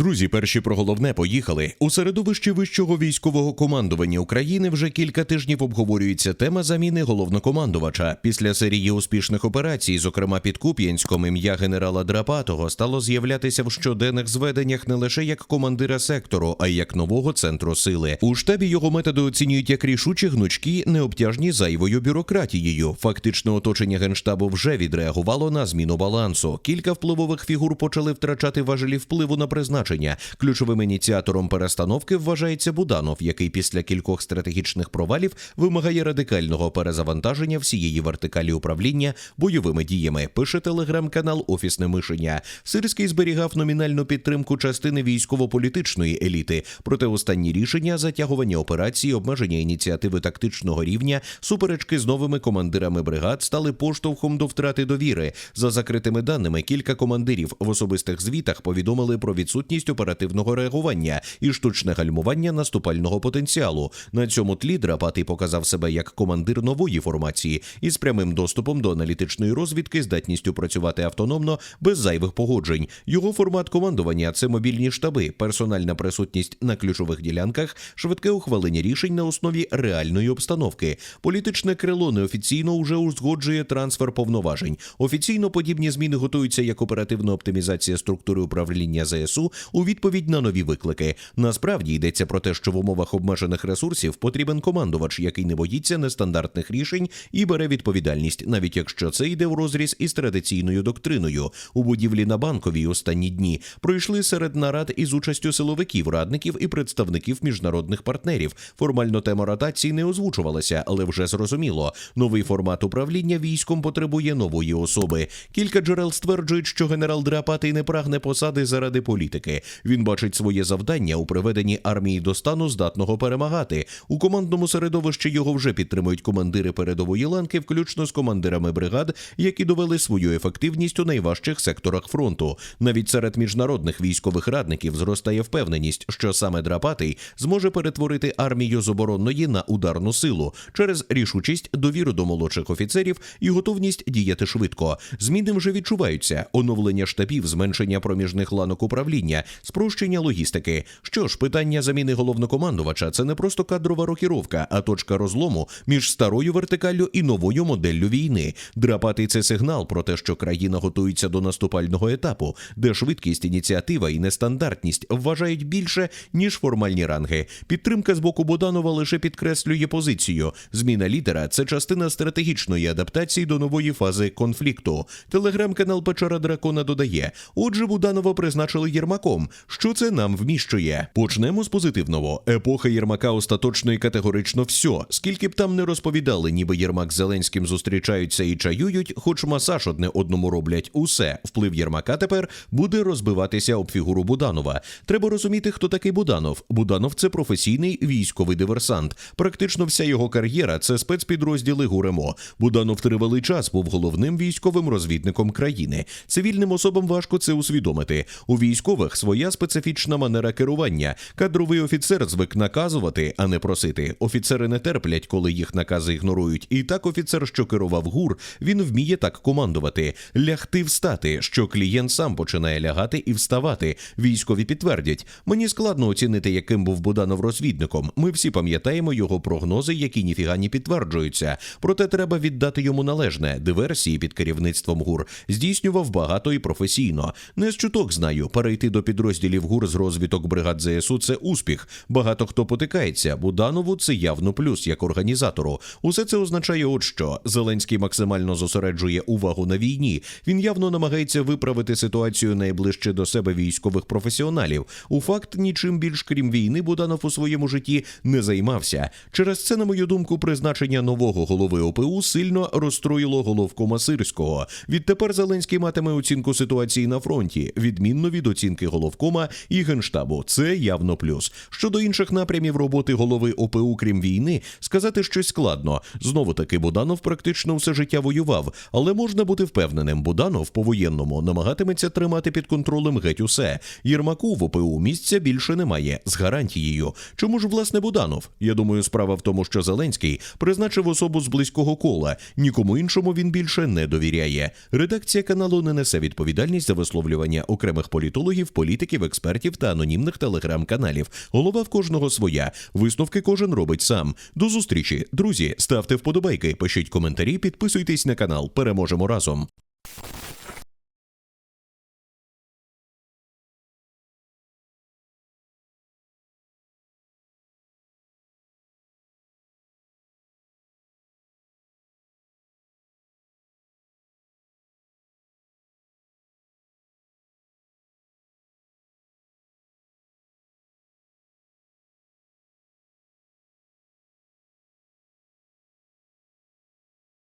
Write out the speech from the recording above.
Друзі, перші про головне поїхали. У середовищі вищого військового командування України вже кілька тижнів обговорюється тема заміни головнокомандувача. Після серії успішних операцій, зокрема під Куп'янськом, ім'я генерала Драпатого стало з'являтися в щоденних зведеннях не лише як командира сектору, а й як нового центру сили. У штабі його методи оцінюють як рішучі гнучкі, необтяжні зайвою бюрократією. Фактично, оточення генштабу вже відреагувало на зміну балансу. Кілька впливових фігур почали втрачати важелі впливу на призначення. Ключовим ініціатором перестановки вважається Буданов, який після кількох стратегічних провалів вимагає радикального перезавантаження всієї вертикалі управління бойовими діями. Пише телеграм-канал Офісне мишення. Сирський зберігав номінальну підтримку частини військово-політичної еліти. Проте останні рішення затягування операції, обмеження ініціативи тактичного рівня, суперечки з новими командирами бригад стали поштовхом до втрати довіри. За закритими даними, кілька командирів в особистих звітах повідомили про відсутність оперативного реагування і штучне гальмування наступального потенціалу. На цьому тлі Драпатий показав себе як командир нової формації із прямим доступом до аналітичної розвідки, здатністю працювати автономно без зайвих погоджень. Його формат командування це мобільні штаби, персональна присутність на ключових ділянках, швидке ухвалення рішень на основі реальної обстановки. Політичне крило неофіційно уже узгоджує трансфер повноважень. Офіційно подібні зміни готуються як оперативна оптимізація структури управління ЗСУ у відповідь на нові виклики. Насправді йдеться про те, що в умовах обмежених ресурсів потрібен командувач, який не боїться нестандартних рішень і бере відповідальність, навіть якщо це йде в розріз із традиційною доктриною. У будівлі на банковій останні дні пройшли серед нарад із участю силовиків, радників і представників міжнародних партнерів. Формально тема ротації не озвучувалася, але вже зрозуміло. Новий формат управління військом потребує нової особи. Кілька джерел стверджують, що генерал Драпатий не прагне посади заради політики. Він бачить своє завдання у приведенні армії до стану здатного перемагати. У командному середовищі його вже підтримують командири передової ланки, включно з командирами бригад, які довели свою ефективність у найважчих секторах фронту. Навіть серед міжнародних військових радників зростає впевненість, що саме Драпатий зможе перетворити армію з оборонної на ударну силу через рішучість, довіру до молодших офіцерів і готовність діяти швидко. Зміни вже відчуваються: оновлення штабів, зменшення проміжних ланок управління, спрощення логістики. Що ж, питання заміни головнокомандувача це не просто кадрова рокіровка, а точка розлому між старою вертикаллю і новою моделлю війни. Драпатий це сигнал про те, що країна готується до наступального етапу, де швидкість, ініціатива і нестандартність вважають більше ніж формальні ранги. Підтримка з боку Боданова лише підкреслює позицію. Зміна лідера це частина стратегічної адаптації до нової фази конфлікту. Телеграм-канал Печера Дракона додає: отже, Буданова призначили Єрмаком. Що це нам вміщує? Почнемо з позитивного. Епоха Єрмака остаточно і категорично все. Скільки б там не розповідали, ніби Єрмак з Зеленським зустрічаються і чаюють, хоч масаж одне одному роблять усе. Вплив Єрмака тепер буде розбиватися об фігуру Буданова. Треба розуміти, хто такий Буданов. Буданов це професійний військовий диверсант. Практично вся його кар'єра це спецпідрозділи ГУРЕМО. Буданов тривалий час був головним військовим розвідником країни. Цивільним особам важко це усвідомити. У військових своя специфічна манера керування. Кадровий офіцер звик наказувати, а не просити. Офіцери не терплять, коли їх накази ігнорують. І так офіцер, що керував гур, він вміє так командувати. Лягти встати, що клієнт сам починає лягати і вставати. Військові підтвердять. Мені складно оцінити, яким був Буданов розвідником. Ми всі пам'ятаємо його прогнози, які ніфіга не підтверджуються. Проте треба віддати йому належне. Диверсії під керівництвом гур здійснював багато і професійно. Не з чуток знаю, перейти до підрозділів ГУР з розвиток бригад ЗСУ це успіх. Багато хто потикається. Буданову це явно плюс як організатору. Усе це означає, от що Зеленський максимально зосереджує увагу на війні. Він явно намагається виправити ситуацію найближче до себе військових професіоналів. У факт нічим більш крім війни Буданов у своєму житті не займався. Через це, на мою думку, призначення нового голови ОПУ сильно розстроїло головкома Сирського. Відтепер Зеленський матиме оцінку ситуації на фронті, відмінно від оцінки головкома і генштабу. Це явно плюс. Щодо інших напрямів роботи голови ОПУ, крім війни, сказати щось складно. Знову таки, Буданов практично все життя воював, але можна бути впевненим, Буданов по воєнному намагатиметься тримати під контролем геть усе. Єрмаку в ОПУ місця більше немає з гарантією. Чому ж власне Буданов? Я думаю, справа в тому, що Зеленський призначив особу з близького кола. Нікому іншому він більше не довіряє. Редакція каналу не несе відповідальність за висловлювання окремих політологів, політиків політиків, експертів та анонімних телеграм-каналів. Голова в кожного своя. Висновки кожен робить сам. До зустрічі, друзі. Ставте вподобайки, пишіть коментарі, підписуйтесь на канал. Переможемо разом.